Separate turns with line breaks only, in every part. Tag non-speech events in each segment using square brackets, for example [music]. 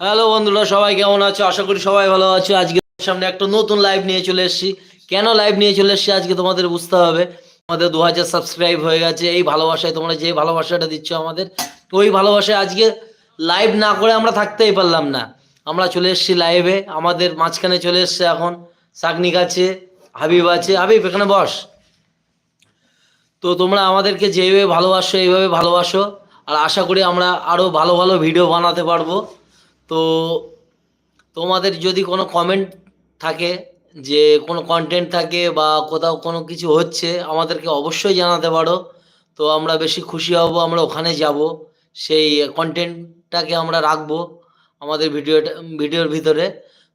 Hello বন্ধুরা, সবাই কেমন আছো? আশা করি সবাই ভালো আছো। আজকে সামনে একটা নতুন লাইভ নিয়ে চলে এসেছি। কেন লাইভ নিয়ে চলে এসেছি? আজকে তোমাদের বুঝতে হবে। আমাদের দু হাজার সাবস্ক্রাইব হয়ে গেছে। এই ভালোবাসায় তোমরা যে ভালোবাসাটা দিচ্ছ আমাদের ওই ভালোবাসায় আজকে লাইভ না করে আমরা থাকতেই পারলাম না। আমরা চলে এসেছি লাইভে আমাদের মাঝখানে চলে এসছে এখন সাকনিক আছে, হাবিব আছে। হাবিব, এখানে বস। তো তোমরা আমাদেরকে যেভাবে ভালোবাসো, এইভাবে ভালোবাসো। আর আশা করি আমরা আরও ভালো ভালো ভিডিও বানাতে পারব। তো তোমাদের যদি কোনো কমেন্ট থাকে যে কোনো কন্টেন্ট থাকে বা কোথাও কোনো কিছু হচ্ছে, আমাদেরকে অবশ্যই জানাতে পারো। তো আমরা বেশি খুশি হব, আমরা ওখানে যাব, সেই কন্টেন্টটাকে আমরা রাখব আমাদের ভিডিওটা ভিডিওর ভিতরে।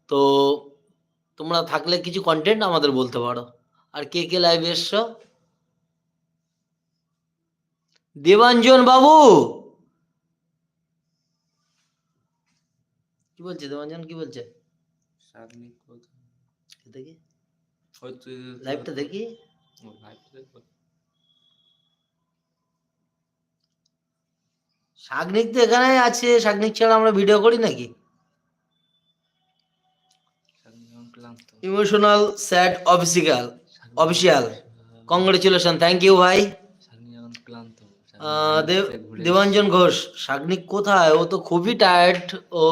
তো তোমরা থাকলে কিছু কন্টেন্ট আমাদের বলতে পারো। আর কে কে লাইভে এসছো? দেবাঞ্জন বাবু! কি বলছে? দেবাঞ্জন কি বলছে?
শাগনিক কোথায়?
দেখি।
ওই
লাইভটা দেখি। শাগনিক তো এখানে আছে। শাগনিক ছাড়া আমরা ভিডিও করি নাকি। Emotional sad official official congratulation thank you ভাই। দেবাঞ্জন ঘোষ শাগনিক কোথায়? ও তো খুবই টায়ার্ড ও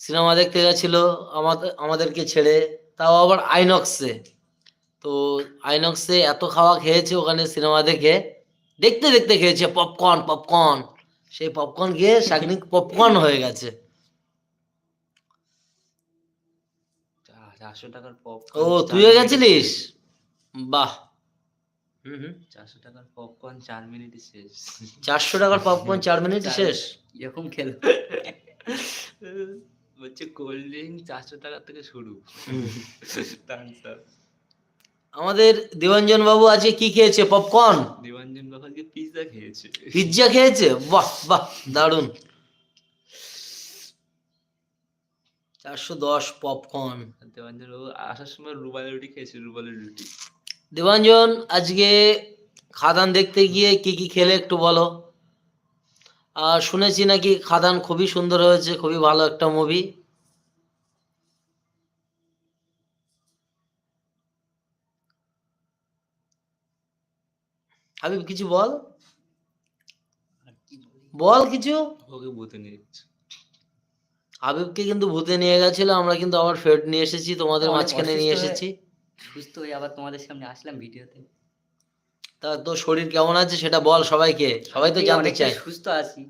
সিনেমা দেখতে গেছিল আমাদের আমাদেরকে ছেড়ে। তাও আবার আইনক্সে। তো আইনক্সে এত খাওয়া খেয়েছে ওখানে সিনেমা দেখে। দেখতে দেখতে খেয়েছে পপকর্ন পপকর্ন সেই পপকর্ন খেয়ে শাগনিক পপকর্ন হয়ে গেছে।
চারশো টাকার পপকর্ন
ও তুইও গেছিলিস? বাহ।
চারশো টাকার পপকর্ন চার মিনিটে শেষ।
চারশো টাকার পপকর্ন চার মিনিট শেষ?
এরকম খেল। বলছে কোল্ড ড্রিঙ্ক চারশো টাকা থেকে শুরু।
আমাদের দেবাঞ্জন বাবু আজকে কি খেয়েছে? পপকর্ন
দেবাঞ্জন বাবু আজকে পিৎজা খেয়েছে।
পিৎজা খেয়েছে? বাহ বাহ দারুণ চারশো দশ পপকর্ন
দেবাঞ্জন বাবু আসার সময় রুবালের রুটি খেয়েছে রুবালের রুটি।
দেবাঞ্জন আজকে খাদান দেখতে গিয়ে কি কি খেলে একটু বলো? শুনেছি নাকি খাদান খুবই সুন্দর হয়েছে খুবই ভালো একটা মুভি হাবিব কিছু বল?
আর বলি?
কিছু।
ওকে বুঝে নিয়েছে
হাবিবকে কিন্তু ভূতে নিয়ে গেছিল আমরা কিন্তু আবার ফেরত নিয়ে এসেছি তোমাদের মাঝখানে নিয়ে এসেছি।
সুস্থ হয়ে আবার তোমাদের সামনে আসলাম ভিডিওতে।
তা তোর শরীর কেমন আছে সেটা বল সবাইকে সবাই তো জানতে চায়।
সুস্থ আছি।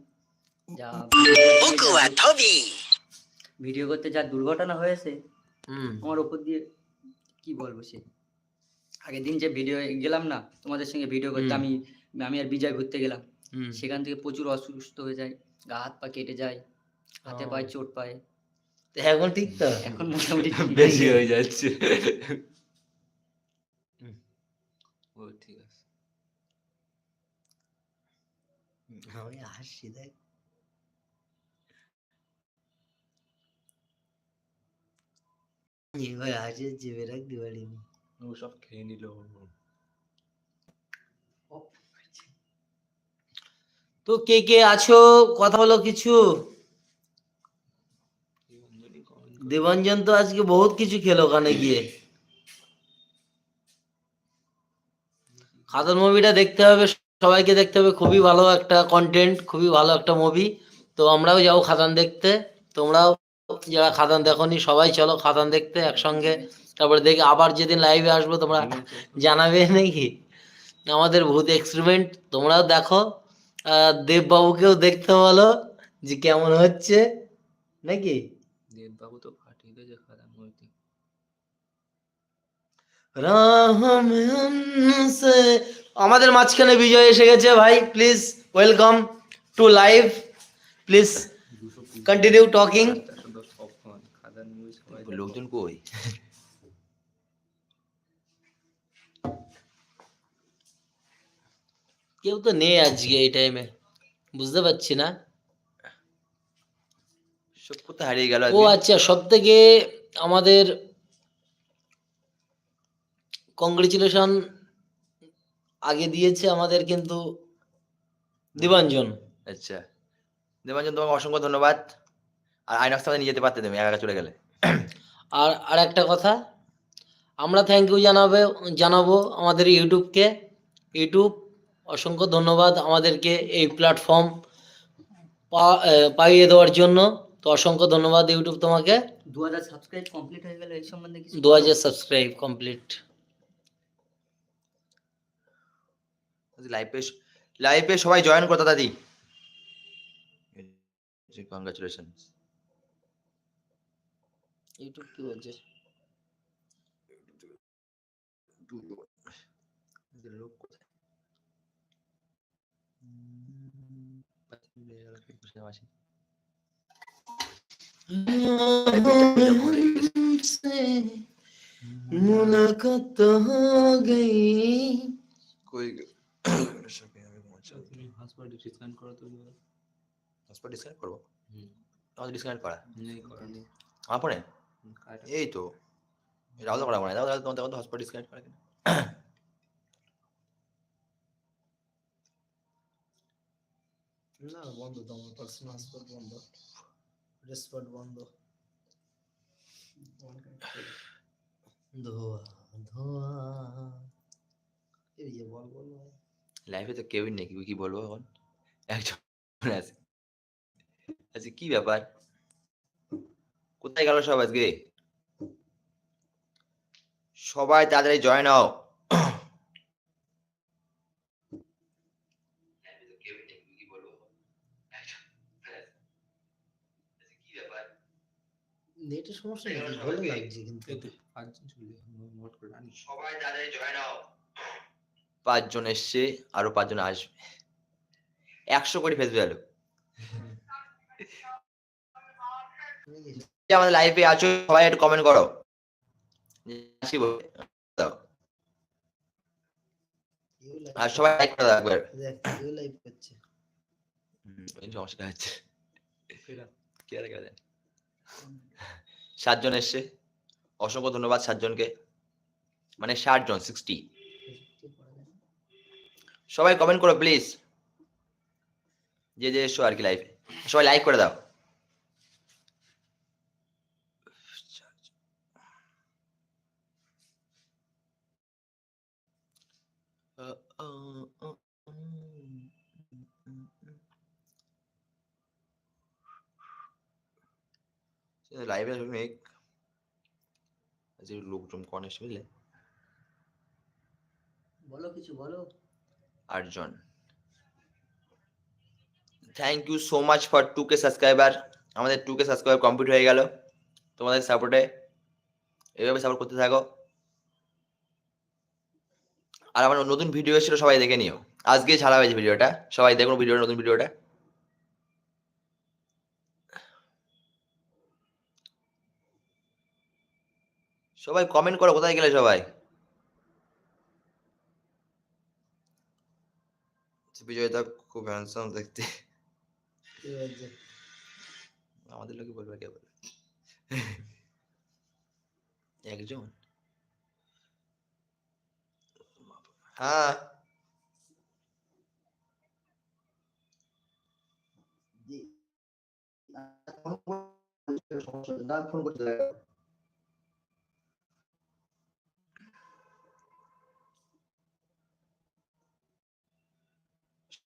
ভিডিও করতে যা দুর্ঘটনা হয়েছে আমার ওপর দিয়ে কি বলব সে? আগের দিন যে ভিডিও গেলাম না তোমাদের সঙ্গে ভিডিও করতে আমি আমি আর বিজয় ঘুরতে গেলাম।
হুম।
সেখান থেকে প্রচুর অসুস্থ হয়ে যায় গা হাত পা কেটে যায় হাতে পায়ে চোট পায়।
তো এখন ঠিক তো?
এখন মোটামুটি
বেশি হয়ে যাচ্ছে
হুম।
ও ঠিক আছে
আমি হাসছি দেখ এবার
ও সব খেয়ে নিল
তো কে কে আছো? কথা বলো কিছু। দেবাঞ্জন তো আজকে বহুত কিছু খেলো ওখানে গিয়ে। খাদান মুভিটা দেখতে হবে সবাইকে দেখতে হবে খুবই ভালো একটা কন্টেন্ট খুবই ভালো একটা মুভি তো আমরাও যাব খাদান দেখতে। তোমরাও যারা খাদান দেখনি সবাই চলো খাদান দেখতে একসঙ্গে। তারপরে দেখে আবার যেদিন লাইভে আসব তোমরা জানাবে নাকি? আমাদের ভূত এক্সপেরিমেন্ট তোমরাও দেখো। দেববাবুকেও দেখতে বলো যে কেমন হচ্ছে নাকি?
দেববাবু তো ফাটিয়ে দিয়েছে
রাম সে আমাদের মাঝখানে বিজয় এসে গেছে ভাই please welcome to live please continue talking
লোকজন কই?
কেউ তো নেই আজকে এই টাইমে বুঝতে পারছি না।
সব কোথায় হারিয়ে গেল
ও আচ্ছা সব থেকে আমাদের কংগ্রেচুলেশন আগে দিয়েছে আমাদের কিন্তু দিবাঞ্জন।
আচ্ছা। দেবাঞ্জন তোমাকে অসংখ্য ধন্যবাদ। আর আইনক্স নিয়ে যেতে পারতে তুমি একা একা চলে গেলে।
আর আর একটা কথা আমরা থ্যাংক ইউ জানাবে জানাব আমাদের ইউটিউবকে। ইউটিউব অসংখ্য ধন্যবাদ আমাদেরকে এই প্ল্যাটফর্ম পাইয়ে দেওয়ার জন্য। তো অসংখ্য ধন্যবাদ ইউটিউব তোমাকে।
দু হাজার সাবস্ক্রাইব কমপ্লিট হয়ে গেল এই সম্বন্ধে কিছু
দু হাজার সাবস্ক্রাইব কমপ্লিট
লাইভে লাইভে সবাই জয়েন করো দাদি কংগ্রাচুলেশন
ইউটিউব কি বলছে?
লোক কোথায় উম,
ডিসকাউন্ট করো তো
হসপিটাল ডিসকানেক্ট করব?
হুম।
আমাদের ডিসকানেক্ট করা?
নেই করা নেই।
আমার ফোনে? এই তো। রাহুল করা মনে রাহুল তোমার তোমার হসপিটাল ডিসকানেক্ট করা কেন?
না বন্ধ তো আমার পার্সোনাল বন্ধ। রেসপন্ড বন্ধ। ধোয়া ধোয়া। এই বল বল।
লাইফে তো কেউই নেই কি- বলব এখন? একজন আছে। আচ্ছা কি ব্যাপার? কোথায় গেল সব আজকে? সবাই তাড়াতাড়ি জয়েন হও।
নেটের সমস্যা নেই ভালো লাগছে কিন্তু।
সবাই তাড়াতাড়ি জয়েন হও। পাঁচজন এসছে আরও পাঁচজন আসবে। একশো কোটি ফেসবে গেল যে আমাদের লাইভে আছো সবাই একটু কমেন্ট করো। আর সবাই লাইক করে দাও একবার। হুম, হচ্ছে সাতজন এসছে। অসংখ্য ধন্যবাদ সাতজনকে। মানে ষাট জন সিক্সটি সবাই কমেন্ট করো প্লিজ যে যে এসো আর কি লাইভে সবাই লাইক করে দাও। লাইভে লোকজন কন বুঝলে?
বলো কিছু, বলো।
আটজন thank you so much for two K subscriber আমাদের টু কে সাবস্ক্রাইবার কমপ্লিট হয়ে গেল। তোমাদের সাপোর্টে এভাবে সাপোর্ট করতে থাকো। আর আমার নতুন ভিডিও এসেছিল, সবাই দেখে নিও। আজকে ছাড়া হয়েছে ভিডিওটা সবাই দেখুন ভিডিওটা নতুন ভিডিওটা সবাই কমেন্ট করো, কোথায় গেলে সবাই? বিজয়দা খুব হ্যান্ডসাম দেখতে
কে বলছে?
আমাদের লোকে বলবে কে বলবে একজন হ্যাঁ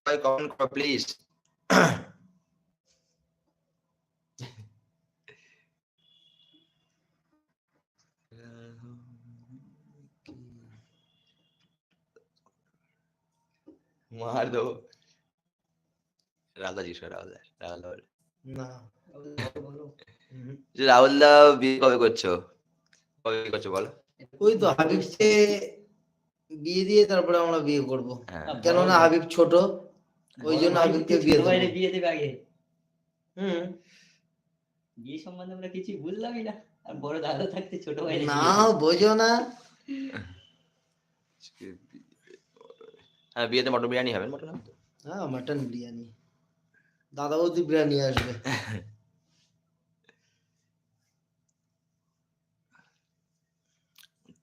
সবাই কমেন্ট করো প্লিজ মার রাহুল রাহুল দা বিয়ে কবে করছ? কবে করছ বলো?
ওই তো হাবিব সে বিয়ে দিয়ে তারপরে আমরা বিয়ে করব।
হ্যাঁ।
কেননা হাবিব ছোট। ওই জন্য বিয়ে
বিয়ে দেবে আগে।
হুম।
বিয়ে সম্বন্ধে আমরা কিছু বুঝলামই না। আর বড় দাদা থাকতে ছোট ভাইরে
না বোঝো না।
হ্যাঁ বিয়েতে মটন বিরিয়ানি হবে মটন হবে
হ্যাঁ মাটন বিরিয়ানি। দাদা বৌদি বিরিয়ানি আসবে।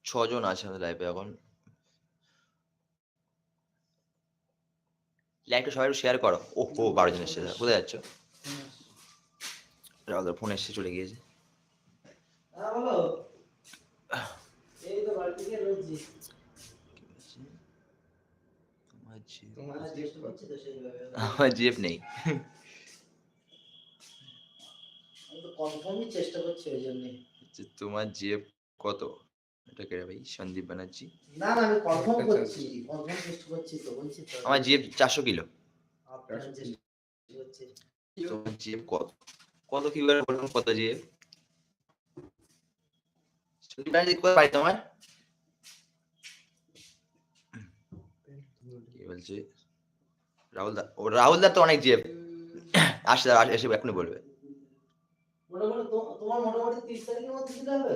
ছজন আছে আমাদের লাইফে এখন। লাইভটা সবাই একটু শেয়ার করো। ও ও বারো জন এসেছে। বোঝা যাচ্ছ? ফোন এসে চলে গিয়েছে।
হ্যাঁ
আমার জিএফ নেই। যে তোমার জিএফ কত? এটা কে ভাই সন্দীপ ব্যানার্জি।
না না আমি কনফার্ম করছি কনফার্ম চেষ্টা করছি তো বলছি তো।
আমার জিএফ চারশো কিলো।
আপনার
তোমার জিএফ কত? কত কি করে বলুন কত জিএফ? সন্দীপ ব্যানার্জি কোথায় বাড়ি তোমার কি বলছে? রাহুল দা ও রাহুল দা তো অনেক জিএফ। আসে আসে এসে এখনই বলবে।
মোটামুটি তোমার মোটামুটি তিরিশ তারিখের মধ্যে দিতে হবে?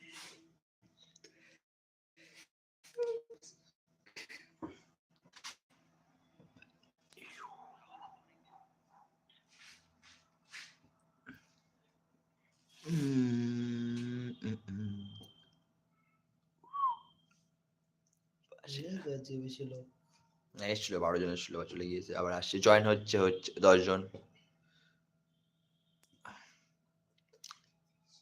ছিল।
না এসেছিল বারো জন এসেছিল আবার চলে গিয়েছে। আবার আসছে জয়েন হচ্ছে হচ্ছে দশ জন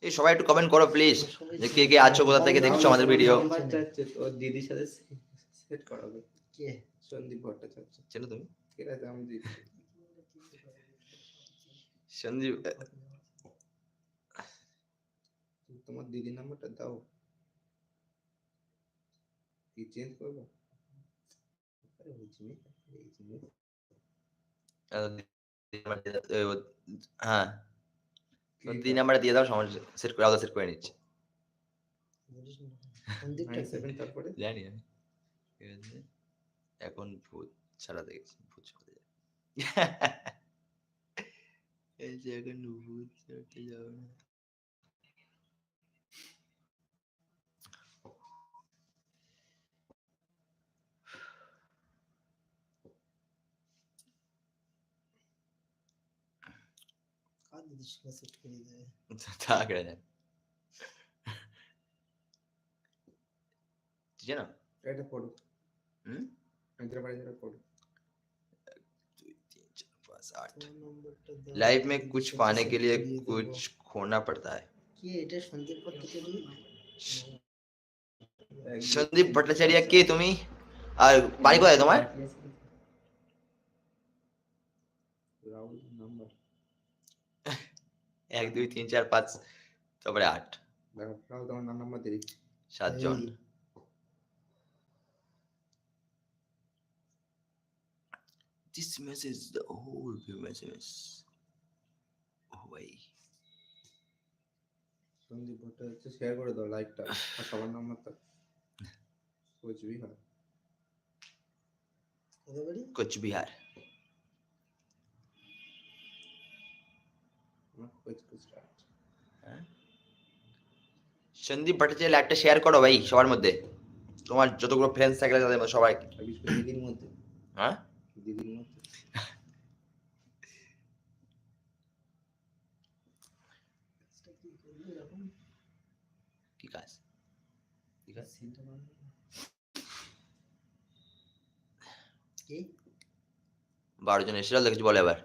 এই সবাই একটু কমেন্ট করো প্লিজ যে কে কে আছো কোথা থেকে দেখছ আমাদের ভিডিও
দিদির সাথে সেট করাবে।
কে?
সন্দীপ ভট্টাচার্য।
চেনো তুমি?
ঠিক আছে আমি
সঞ্জীব
তোমার দিদির নাম্বারটা দাও। কি চেঞ্জ করব?
হ্যাঁ। তিন নাম্বারটা দিয়ে দাও সমস্যা সেট করে আলাদা সেট করে নিচ্ছে। [laughs] জানি আমি। এখন ভূত ছাড়াতে গেছি ভূত ছাড়াতে [laughs] এই যে এখন ভূত ছাড়াতে যাব না। ilişkine
sıkıntıydı. tak
öyle.
Canım. Era por. Hum?
Entre varias era por. आठ लाइफ में कुछ पाने के लिए कुछ खोना पड़ता है संदीप भट्टाचार्य के तुम्हें पानी
को तुम्हारे
এক দুই তিন চার পাঁচ তারপরে আট।
তোমার নাম্বার
সাতজন। This message the whole view message. Oh ভাই
সন্দীপ ভট্টাচার্য শেয়ার করে দাও লাইকটা আর সবার নাম্বারটা কোচবিহার।
কোথায় বাড়ি?
কুচ সন্দীপ ভট্টাচার্য একটা শেয়ার করো ভাই সবার মধ্যে। তোমার যতগুলো ফ্রেন্ডস থাকলে তাদের মধ্যে সবাই।
দিদির মধ্যে।
হ্যাঁ?
দিদির মধ্যে।
কাজটা কি করব এখন?
কি কাজ? কি কাজ?
কি
বারো জন এসেছিল দেখছি বলে এবার।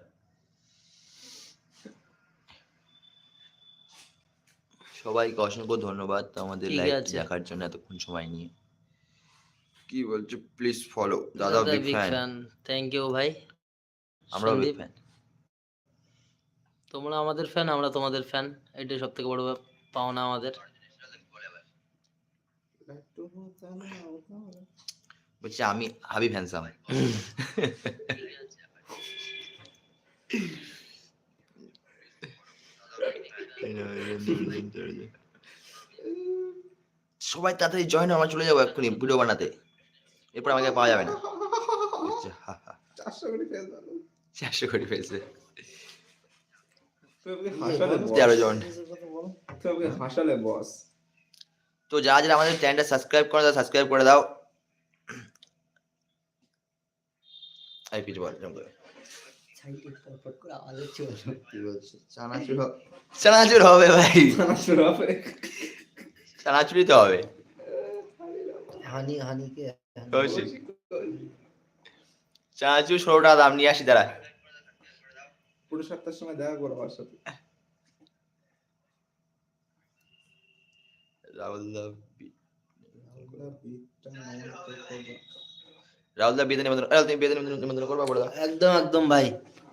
সবাইকে অসংখ্য ধন্যবাদ আমাদের
ঠিক
লাইভ
আছে।
দেখার জন্য এতক্ষণ সময় নিয়ে। কি বলছো? প্লিজ ফলো দাদা বিগ ফ্যান
থ্যাংক ইউ ভাই।
আমরাও বিগ
সন্দীপ,
ফ্যান
তোমরা আমাদের ফ্যান আমরা তোমাদের ফ্যান এটাই সব থেকে বড় ব্যাপ- পাওনা আমাদের।
বলছি আমি হাবিব হ্যান্সাম [laughs] [laughs] [laughs] সবাই তাড়াতাড়ি জয়েন আমরা চলে যাব এক্ষুনি ভিডিও বানাতে। এরপর আমাকে পাওয়া যাবে না। হা,
চারশো
কোটি ফেলছে। তেরো জন।
হাসালে বস।
তো যারা যারা আমাদের চ্যানেলটা সাবস্ক্রাইব করে দাও সাবস্ক্রাইব করে দাও। কিছু বল।
সাইডে ফটফট করে আওয়াজ হচ্ছে বলো।
কি বলছিস চানাচুর [laughs] হ-
চানাচুর হবে ভাই
চানাচুর হবে
চানাচুরি তো হবে
হানি হানিকে।
চানাচুর ষোলো টাকা দাম নিয়ে আসি দাঁড়া
পুরো সাতটার সময় দেখা করো আমার সাথে
রাহুল দা
তো করব।
রাহুল দা বিয়ে নিমন্ত্রণ রাহুল তুমি বিয়ে নিমন্ত্রণ নিমন্ত্রণ করবা বলে দাও
একদম একদম ভাই।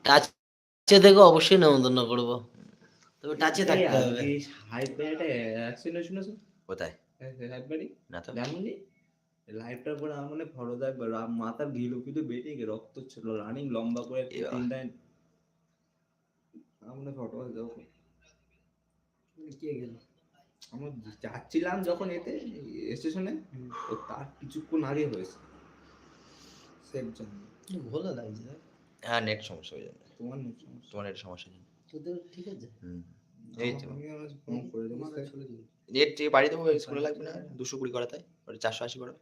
টাচে দেখো অবশ্যই নেমন্তন্ন করব। তবে টাচে থাকতে হবে।
কোথায়? না তো।
লাইভটার পরে আমার মনে ফটো একবার। মাথার ঘিলু কিন্তু বেরিয়ে গিয়ে রক্ত ছিল রানিং লম্বা করে
এ
তিনটায়। আমার মনে ফটো যখন
কে গেল?
আমরা যাচ্ছিলাম যখন এতে স্টেশনে। ও তার কিছুক্ষণ আগে হয়েছে। সেফ জন্য।
ভালো লাগছে
হ্যাঁ নেট সমস্যা হয়ে যাবে।
তোমার নেই সমস্যা?
তোমার নেট সমস্যা নেই
তোদের ঠিক আছে?
হুম এই তো।
আমি আমার ফোন করে দেবো
তোমার ছড়ে দিবি।
নেট থেকে বাড়ি দেবো স্কুলে লাগবে না। দুশো কুড়ি করা তাই। ওটা চারশো আশি করো।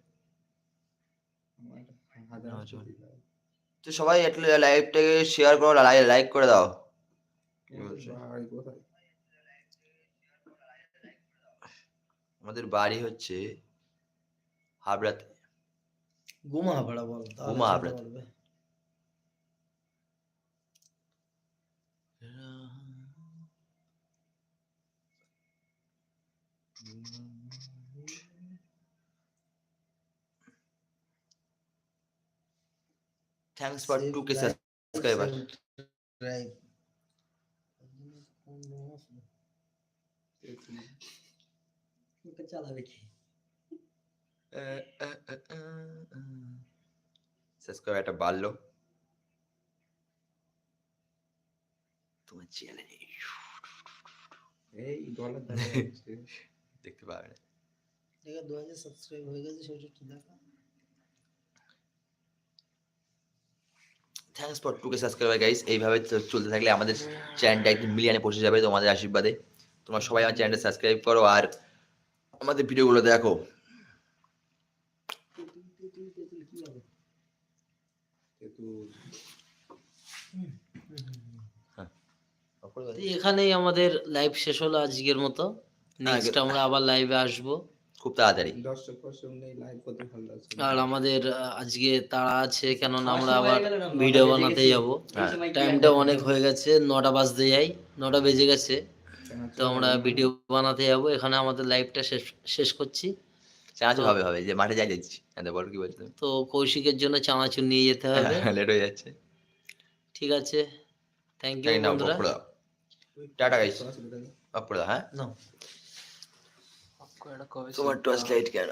আমার একটা হাজার
আচ্ছা। তো সবাই একটু লাইভটাকে শেয়ার করো লাইক করে দাও। আমাদের বাড়ি হচ্ছে হাবড়াতে।
গুমা হাবড়া বল তাহলে
গুমা
চিনতে
হাবড়া।
পারবে।
Thanks for
Save
two K
like,
subscriber
subscribe.
Okay চালাবে কি
সাবস্ক্রাইব একটা বাড়লো। তোমার চ্যানেল
এই ডলার। [laughs]
দেখতে পাবে না।
দেখো দু হাজার সাবস্ক্রাইব হয়ে গেছে সেটা একটু দেখো
thanks for two subscriber guys এইভাবে চলতে থাকলে আমাদের চ্যানেলটা একদম মিলিয়নে পৌঁছে যাবে তোমাদের আশীর্বাদে। তোমরা সবাই আমার চ্যানেলটা সাবস্ক্রাইব করো আর আমাদের ভিডিওগুলো দেখো
তেঁতুল, তেঁতুল, তেঁতুল কি হবে?
কিন্তু
তো এখানেই আমাদের লাইভ শেষ হলো আজকের মতো। নেক্সট আমরা আবার লাইভে আসব।
খুব তাড়াতাড়ি।
দর্শক ফর্শক নেই লাইভ করতে
আর আমাদের আজকে তাড়া আছে কেননা আমরা আবার ভিডিও বানাতে। যাব। টাইমটা অনেক হয়ে গেছে নটা বাজতে যাই নটা বেজে গেছে। তো আমরা ভিডিও বানাতে যাব। এখানে আমাদের লাইভটা শেষ শেষ করছি।
চানাচুর হবে হবে যে মাঠে যাই দেখছি। হ্যাঁ, বলো কি বলছো
তো কৌশিকের জন্য চানাচুর নিয়ে যেতে হ্যাঁ, হবে।
হ্যাঁ, লেট হয়ে যাচ্ছে।
ঠিক আছে। থ্যাংক ইউ বন্ধুরা।
টাটা গাইস হ্যাঁ?
নো
তোমার টর্চ লাইট কেন?